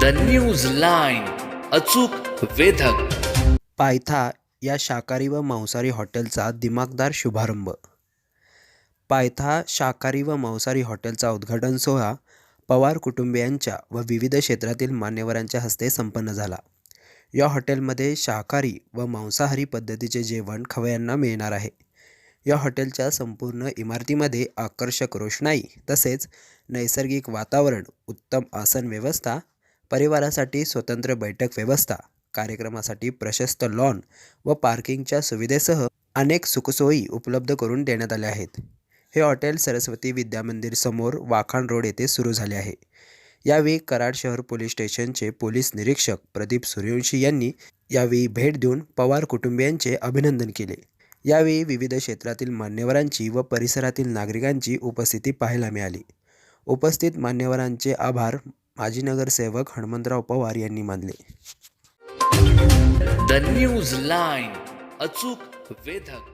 The news line अचूक वेधक. पायथा या शाकाहारी व मांसाहारी हॉटेलचा दिमागदार शुभारंभ. पायथा शाकाहारी व मांसाहारी हॉटेलचा उद्घाटन सोहळा पवार कुटुंबियांच्या व विविध क्षेत्रातील मान्यवरांच्या हस्ते संपन्न झाला. या हॉटेलमध्ये शाकाहारी व मांसाहारी पद्धतीचे जेवण खवयांना मिळणार आहे. या हॉटेलच्या संपूर्ण इमारतीमध्ये आकर्षक रोषणाई तसेच नैसर्गिक वातावरण उत्तम आसन व्यवस्था परिवारासाठी स्वतंत्र बैठक व्यवस्था कार्यक्रमासाठी प्रशस्त लॉन व पार्किंगच्या सुविधेसह अनेक सुखसोयी उपलब्ध करून देण्यात आल्या आहेत. हे हॉटेल सरस्वती विद्यामंदिर समोर वाखाण रोड येथे सुरू झाले आहे. यावेळी कराड शहर पोलीस स्टेशनचे पोलीस निरीक्षक प्रदीप सूर्यवंशी यांनी यावेळी भेट देऊन पवार कुटुंबियांचे अभिनंदन केले. यावेळी विविध क्षेत्रातील मान्यवरांची व परिसरातील नागरिकांची उपस्थिती पाहायला मिळाली. उपस्थित मान्यवरांचे आभार माजी नगरसेवक हनुमंतराव पवार यांनी मानले. द न्यूज लाईन अचूक वेधक.